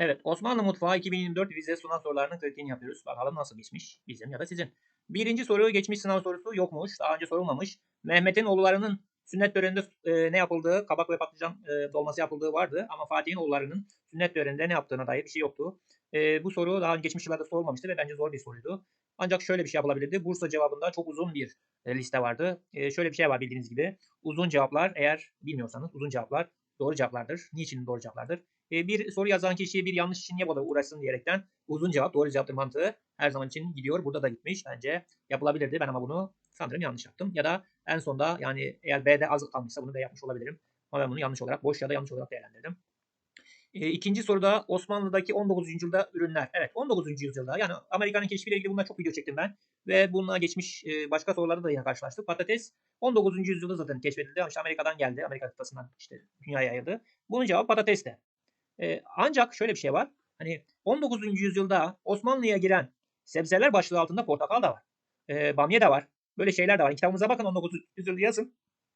Evet Osmanlı Mutfağı 2024 vize sınav sorularının kritiğini yapıyoruz. Bakalım nasıl geçmiş bizim ya da sizin. Birinci soru geçmiş sınav sorusu yokmuş. Daha önce sorulmamış. Mehmet'in oğullarının sünnet töreninde e, ne yapıldığı, kabak ve patlıcan e, dolması yapıldığı vardı. Ama Fatih'in oğullarının sünnet töreninde ne yaptığına dair bir şey yoktu. E, bu soru daha geçmiş yıllarda sorulmamıştı ve bence zor bir soruydu. Ancak şöyle bir şey yapılabilirdi. Bursa cevabında çok uzun bir e, liste vardı. E, şöyle bir şey var bildiğiniz gibi. Uzun cevaplar eğer bilmiyorsanız uzun cevaplar doğru cevaplardır. Niçin doğru cevaplardır? E, bir soru yazan kişi bir yanlış için niye bu uğraşsın diyerekten uzun cevap doğru cevaptır mantığı her zaman için gidiyor. Burada da gitmiş. Bence yapılabilirdi. Ben ama bunu sanırım yanlış yaptım. Ya da en sonda yani eğer B'de az kalmışsa bunu B yapmış olabilirim. Ama ben bunu yanlış olarak boş ya da yanlış olarak değerlendirdim. E, ikinci soruda Osmanlı'daki 19. yüzyılda ürünler. Evet 19. yüzyılda yani Amerika'nın keşfiyle ilgili bunlar çok video çektim ben. Ve bununla geçmiş e, başka sorularda da yine karşılaştık. Patates 19. yüzyılda zaten keşfedildi. İşte Amerika'dan geldi. Amerika kıtasından işte dünyaya yayıldı. Bunun cevabı patates de. E, ancak şöyle bir şey var. Hani 19. yüzyılda Osmanlı'ya giren sebzeler başlığı altında portakal da var. E, bamya da var. Böyle şeyler de var. Kitabımıza bakın 19. yüzyılda yazın.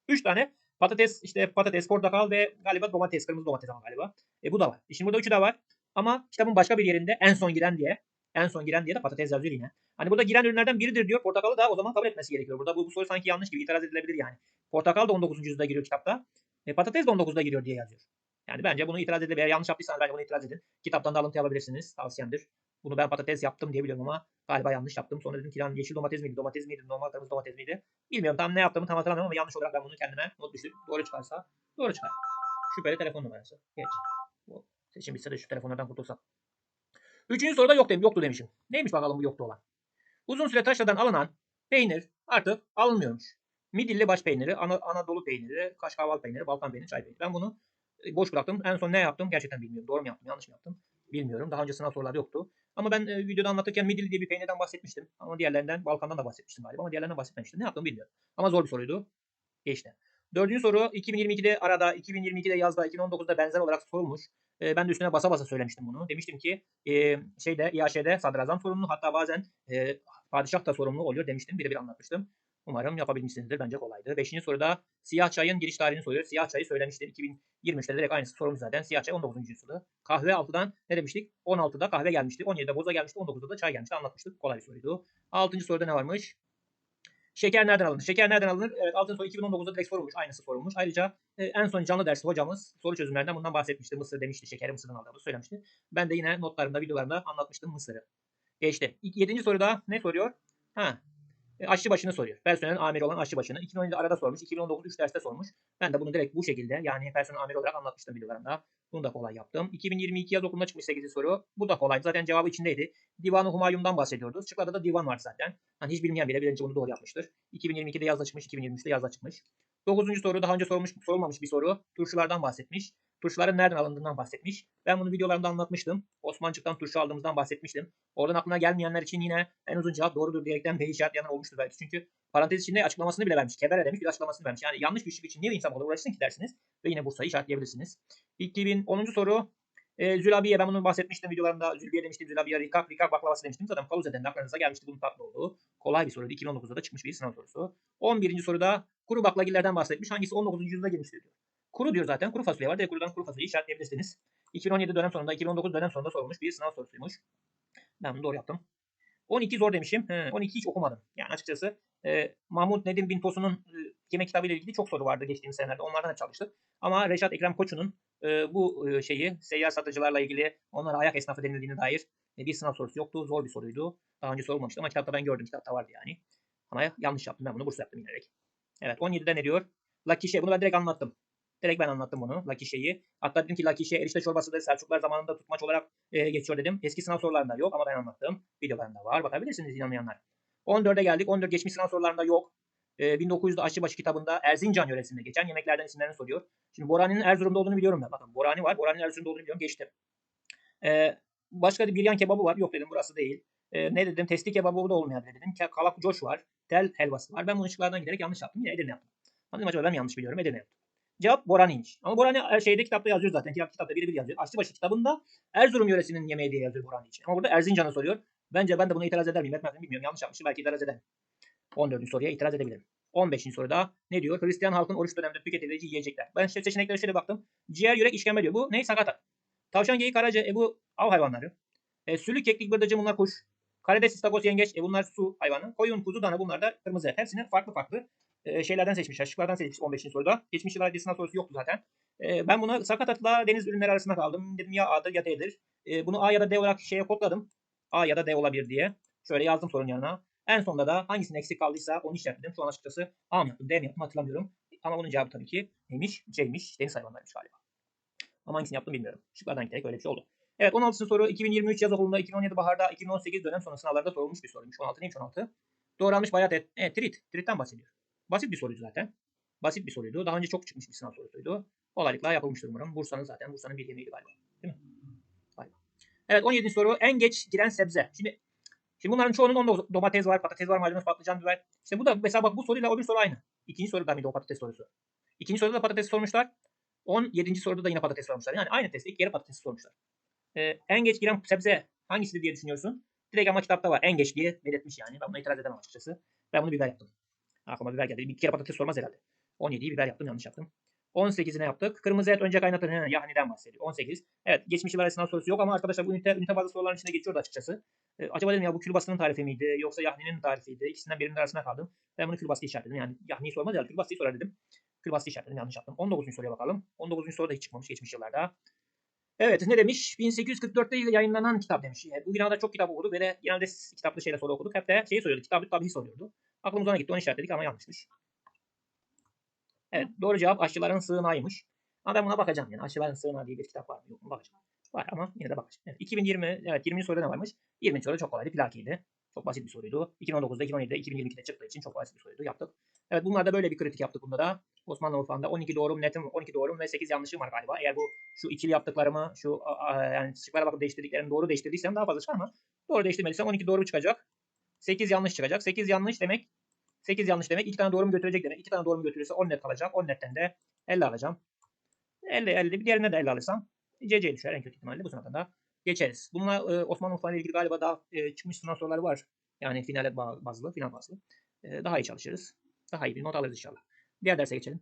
3 tane patates, işte patates, portakal ve galiba domates, kırmızı domates ama galiba. E, bu da var. E, şimdi burada üçü de var. Ama kitabın başka bir yerinde en son giren diye en son giren diye de patates yazıyor yine. Hani burada giren ürünlerden biridir diyor. Portakalı da o zaman kabul etmesi gerekiyor. Burada bu, bu soru sanki yanlış gibi itiraz edilebilir yani. Portakal da 19. yüzyılda giriyor kitapta. E, patates de 19'da giriyor diye yazıyor. Yani bence bunu itiraz edilebilir. Eğer yanlış yaptıysanız bence bunu itiraz edin. Kitaptan da alıntı yapabilirsiniz. Tavsiyemdir. Bunu ben patates yaptım diye biliyorum ama galiba yanlış yaptım. Sonra dedim ki lan yeşil domates miydi, domates miydi, normal kırmızı domates miydi? Bilmiyorum tam ne yaptığımı tam hatırlamıyorum ama yanlış olarak ben bunu kendime not düştüm. Doğru çıkarsa doğru çıkar. Şüpheli telefon numarası. Geç. Bu seçim bitse de şu telefonlardan kurtulsam. Üçüncü soruda yok dedim, yoktu demişim. Neymiş bakalım bu yoktu olan. Uzun süre taşradan alınan peynir artık alınmıyormuş. Midilli baş peyniri, Ana, Anadolu peyniri, Kaşkaval peyniri, Balkan peyniri, çay peyniri. Ben bunu boş bıraktım. En son ne yaptım gerçekten bilmiyorum. Doğru mu yaptım, yanlış mı yaptım bilmiyorum. Daha önce sınav soruları yoktu. Ama ben e, videoda anlatırken Midilli diye bir peynirden bahsetmiştim. Ama diğerlerinden Balkan'dan da bahsetmiştim galiba. Ama diğerlerinden bahsetmemiştim. Ne yaptığımı bilmiyorum. Ama zor bir soruydu. Geçti. Dördüncü soru 2022'de arada, 2022'de yazda, 2019'da benzer olarak sorulmuş. E, ben de üstüne basa basa söylemiştim bunu. Demiştim ki e, şeyde İAŞ'de sadrazam sorumlu hatta bazen e, padişah da sorumlu oluyor demiştim. Birebir anlatmıştım. Umarım yapabilmişsinizdir. Bence kolaydı. Beşinci soruda siyah çayın giriş tarihini soruyor. Siyah çayı söylemiştim. 2023'te direkt aynısı sorumuz zaten. Siyah çay 19. yüzyılı. Kahve 6'dan ne demiştik? 16'da kahve gelmişti. 17'de boza gelmişti. 19'da da çay gelmişti. Anlatmıştık. Kolay bir soruydu. Altıncı soruda ne varmış? Şeker nereden alınır? Şeker nereden alınır? Evet altıncı soru 2019'da direkt sorulmuş. Aynısı sorulmuş. Ayrıca e, en son canlı dersi hocamız soru çözümlerden bundan bahsetmişti. Mısır demişti. Şekeri Mısır'dan aldığımızı söylemişti. Ben de yine notlarımda, videolarımda anlatmıştım Mısır'ı. Geçti. Yedinci soruda ne soruyor? Ha, e, aşçıbaşını soruyor. Personelin amiri olan aşçıbaşını. 2017'de arada sormuş. 2019 3 derste sormuş. Ben de bunu direkt bu şekilde yani personel amiri olarak anlatmıştım videolarımda. Bunu da kolay yaptım. 2022 yaz okulunda çıkmış 8. soru. Bu da kolay. Zaten cevabı içindeydi. Divan-ı Humayun'dan bahsediyordu. Şıklarda da divan var zaten. Hani hiç bilmeyen bile birinci bunu doğru yapmıştır. 2022'de yazda çıkmış, 2023'te yazda çıkmış. 9. soru daha önce sorulmuş, sorulmamış bir soru. Turşulardan bahsetmiş turşuların nereden alındığından bahsetmiş. Ben bunu videolarımda anlatmıştım. Osmancık'tan turşu aldığımızdan bahsetmiştim. Oradan aklına gelmeyenler için yine en uzun cevap doğrudur diyerekten B işaretleyen olmuştur belki. Çünkü parantez içinde açıklamasını bile vermiş. Kebere demiş bir açıklamasını vermiş. Yani yanlış bir şık için niye insan olur uğraşsın ki dersiniz. Ve yine Bursa'yı işaretleyebilirsiniz. 2010. soru e, Zülabiye ben bunu bahsetmiştim videolarımda. Zülbiye demiştim. Zülabiye Rikak, Rikak baklavası demiştim. Zaten Paluze'den de aklınıza gelmişti bunun tatlı olduğu. Kolay bir soruydu. 2019'da da çıkmış bir sınav sorusu. 11. soruda kuru baklagillerden bahsetmiş. Hangisi 19. yüzyılda gelmiştir diyor. Kuru diyor zaten. Kuru fasulye var. Direkt kurudan kuru fasulyeyi işaretleyebilirsiniz. 2017 dönem sonunda, 2019 dönem sonunda sorulmuş bir sınav sorusuymuş. Ben bunu doğru yaptım. 12 zor demişim. He, 12 hiç okumadım. Yani açıkçası e, Mahmut Nedim Bin Tosun'un e, yemek kitabı ile ilgili çok soru vardı geçtiğimiz senelerde. Onlardan hep çalıştık. Ama Reşat Ekrem Koçu'nun e, bu e, şeyi seyyar satıcılarla ilgili onlara ayak esnafı denildiğine dair e, bir sınav sorusu yoktu. Zor bir soruydu. Daha önce sorulmamıştı ama kitapta ben gördüm. Kitapta vardı yani. Ama yanlış yaptım. Ben bunu Bursa yaptım yine. Evet 17'de ne diyor? Lucky şey. Bunu ben direkt anlattım. Direkt ben anlattım bunu Lucky şeyi. Hatta dedim ki Lucky erişte çorbası da Selçuklular zamanında tutmaç olarak e, geçiyor dedim. Eski sınav sorularında yok ama ben anlattım. Videolarında var. Bakabilirsiniz inanmayanlar. 14'e geldik. 14 geçmiş sınav sorularında yok. E, 1900'de Aşçıbaşı kitabında Erzincan yöresinde geçen yemeklerden isimlerini soruyor. Şimdi Borani'nin Erzurum'da olduğunu biliyorum ben. Bakın Borani var. Borani'nin Erzurum'da olduğunu biliyorum. Geçtim. E, başka bir yan kebabı var. Yok dedim burası değil. E, ne dedim? Testi kebabı da olmayabilir dedim. Kalak coş var. Tel helvası var. Ben bu ışıklardan giderek yanlış yaptım. Yine Edirne yaptım. Dedim acaba ben yanlış biliyorum. Edirne yaptım. Cevap Borani'ymiş. Ama Borani her şeyde kitapta yazıyor zaten. Kitap, kitapta birebir yazıyor. Açlıbaşı kitabında Erzurum yöresinin yemeği diye yazıyor Borani için. Ama burada Erzincan'ı soruyor. Bence ben de buna itiraz eder miyim etmez miyim bilmiyorum. Yanlış yapmışım belki itiraz ederim. 14. soruya itiraz edebilirim. 15. soruda ne diyor? Hristiyan halkın oruç döneminde tüketilebilecek yiyecekler. Ben seçeneklere şöyle baktım. Ciğer, yürek, işkembe diyor. Bu ne? Sakatat. Tavşan, geyik, karaca, e bu av hayvanları. E, sülük, keklik, bıldırcın bunlar kuş. Karides, istakoz, yengeç, e bunlar su hayvanı. Koyun, kuzu, dana bunlar da kırmızı et. Hepsini farklı farklı e, şeylerden seçmiş. Şıklardan seçmiş 15. soruda. Geçmiş yıllar sınav sorusu yoktu zaten. E, ben buna sakatatla deniz ürünleri arasında kaldım. Dedim ya A'dır ya D'dir. E, bunu A ya da D olarak şeye kodladım. A ya da D olabilir diye. Şöyle yazdım sorunun yanına. En sonunda da hangisinin eksik kaldıysa onu işaretledim. Şu an açıkçası A mı yaptım D mi yaptım hatırlamıyorum. Ama bunun cevabı tabii ki neymiş? C'ymiş. Deniz hayvanlarıymış galiba. Ama hangisini yaptım bilmiyorum. Şıklardan giderek öyle bir şey oldu. Evet 16. soru 2023 yaz okulunda 2017 baharda 2018 dönem sonu sınavlarda sorulmuş bir soruymuş. 16 neymiş 16? Doğranmış bayat et. Evet trit. Trit'ten bahsediyor. Basit bir soruydu zaten. Basit bir soruydu. Daha önce çok çıkmış bir sınav sorusuydu. Kolaylıkla yapılmıştır umarım. Bursa'nın zaten. Bursa'nın bir yemeğiydi galiba. Değil mi? Galiba. Evet 17. soru. En geç giren sebze. Şimdi Şimdi bunların çoğunun onda domates var, patates var, maydanoz, patlıcan, biber. İşte bu da mesela bak bu soruyla o bir soru aynı. İkinci soruda mıydı o patates sorusu? İkinci soruda da patates sormuşlar. 17. soruda da yine patates sormuşlar. Yani aynı testte ilk kere patates sormuşlar. Ee, en geç giren sebze hangisidir diye düşünüyorsun? Direkt ama kitapta var. En geç diye belirtmiş yani. Ben buna itiraz edemem açıkçası. Ben bunu biber yaptım. Aklıma biber geldi. Bir kere patates sormaz herhalde. 17'yi biber yaptım yanlış yaptım. 18'i ne yaptık? Kırmızı et önce kaynatır. He, yahniden bahsediyor. 18. Evet geçmiş yıllar sınav sorusu yok ama arkadaşlar bu ünite, ünite bazı soruların içinde geçiyordu açıkçası. Ee, acaba dedim ya bu külbastının tarifi miydi yoksa yahninin tarifiydi? İkisinden birinin arasında kaldım. Ben bunu külbastı işaretledim. Yani yahniyi sormaz ya külbastıyı sorar dedim. Külbastı işaretledim yanlış yaptım. 19. soruya bakalım. 19. soru da hiç çıkmamış geçmiş yıllarda. Evet ne demiş? 1844'te yayınlanan kitap demiş. Yani bu binada çok kitap okuduk ve de genelde kitaplı şeyler soru okuduk. Hep de şeyi soruyordu. Kitabı tabii soruyordu. Aklımız ona gitti onu işaretledik ama yanlışmış. Evet doğru cevap aşçıların sığınağıymış. Ama buna bakacağım yani. Aşçıların sığınağı diye bir kitap var mı yok mu bakacağım. Var ama yine de bakacağım. Evet, 2020 evet 20. soruda ne varmış? 20. soru çok kolaydı. Plakiydi. Çok basit bir soruydu. 2019'da, 2017'de, 2022'de çıktığı için çok basit bir soruydu. Yaptık. Evet bunlarda böyle bir kritik yaptık bunda da. Osmanlı mutfağında 12 doğrum netim, 12 doğrum ve 8 yanlışım var galiba. Eğer bu şu ikili yaptıklarımı, şu yani şıklara bakıp değiştirdiklerimi doğru değiştirdiysem daha fazla çıkar ama doğru değiştirmediysem 12 doğru çıkacak. 8 yanlış çıkacak. 8 yanlış demek 8 yanlış demek 2 tane doğru mu götürecek demek. 2 tane doğru mu götürürse 10 net kalacak. 10 netten de 50 alacağım. 50 50 bir diğerine de 50 alırsam CC düşer en kötü ihtimalle bu sınavdan da geçeriz. Bununla e, Osmanlı mutfağı ile ilgili galiba daha e, çıkmış sınav soruları var. Yani finale bazlı, final bazlı. E, daha iyi çalışırız. Daha iyi bir not alırız inşallah. Diğer derse geçelim.